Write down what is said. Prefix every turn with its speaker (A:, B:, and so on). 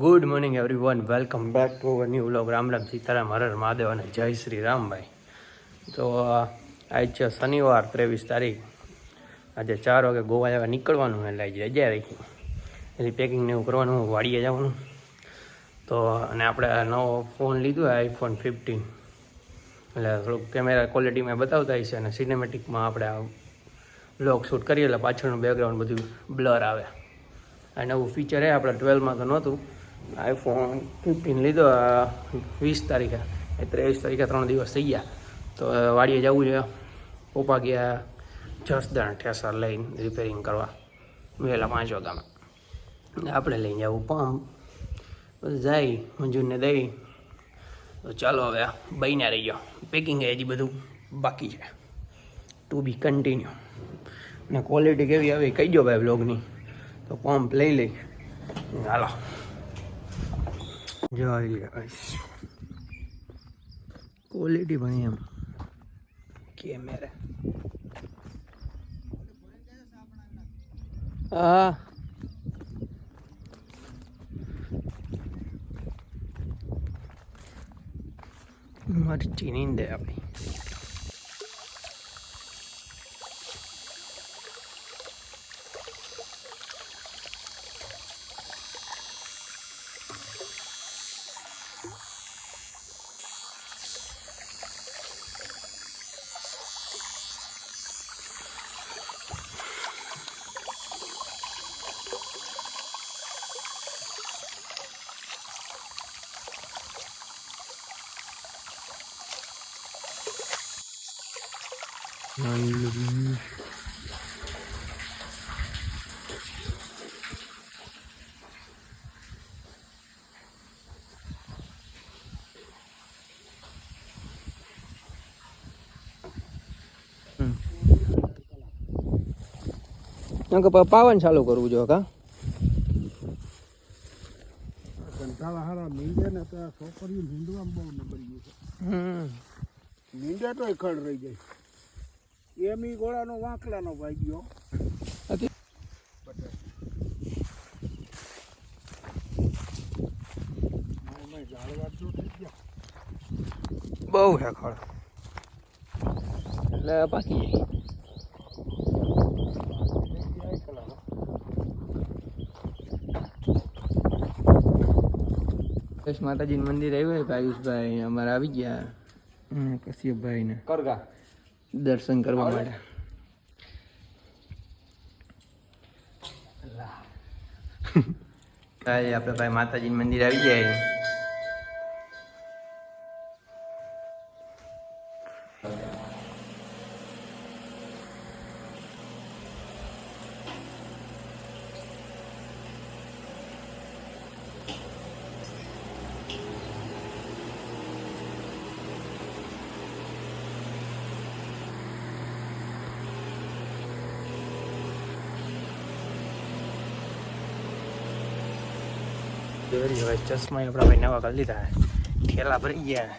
A: Good morning everyone welcome back to our new vlog Ram Ram Sitaram Har Har Mahadev અને જય શ્રી રામભાઈ તો આજ છે શનિવાર ત્રેવીસ તારીખ. આજે ચાર વાગે ગોવા જવા નીકળવાનું એટલે આજે રજા રાખી. એની પેકિંગ ને એવું કરવાનું વાડીએ જવાનું. તો, અને આપણે નવો ફોન લીધો આઈફોન ફિફ્ટીન એટલે થોડુંક કેમેરા ક્વોલિટીમાં બતાવતા હશે અને સિનેમેટિકમાં આપણે આ વ્લોગ શૂટ કરીએ એટલે પાછળનું બેકગ્રાઉન્ડ બધું બ્લર આવે. આ નવું ફીચર એ આપણે ટ્વેલ્વમાં તો નહોતું. આઈફોન ફિફ્ટીન લીધો વીસ તારીખે. એ ત્રેવીસ તારીખે ત્રણ દિવસ થઈ ગયા. તો વાડીએ જવું છે. પપ્પા ગયા જસદણ ઠેસર લઈને રિપેરિંગ કરવા. વહેલા પાંચ વાગ્યામાં. આપણે લઈને જવું પંપ. જાય મંજૂરને દઈ. તો ચાલો હવે બહીને રહી ગયો. પેકિંગ હજી બધું બાકી છે. ટુ બી કન્ટિન્યુ ને ક્વોલિટી કેવી આવી કહી દો ભાઈ બ્લોગની તો પંપ લઈ લઈ. હાલો. જોઈ ક્વોલિટી પણ એમ. કેમેરા હા. મારી ચીની દે આપણી. કે પાવન ચાલુ કરવું જો કા?
B: કંટાળા હારા મીંડે ને તો છોકરીઓ મીંડવામાં બહુ નંબર ગયું છે મીંડે તો ખડ રહી જાય. એમ ઈ ગોળાનો વાંકલાનો ભાઈ ગયો
A: હતી
B: એમાં ઝાડવા તો થઈ ગયા
A: બહુ હેખળ એટલે પાકી જાય.
B: જાય કલાનો.
A: માતાજીનું મંદિર આવ્યું ભાઈ આયુષભાઈ અમારે આવી ગયા. હમ, કશ્યપભાઈ ને
B: કરગા.
A: દર્શન કરવા માટે. આપણે ભાઈ માતાજી મંદિર આવી જાય. જોઈ હવે ચશ્મા આપણા ભાઈ નવા કરી લીધા ઠેલા ભરી ગયા.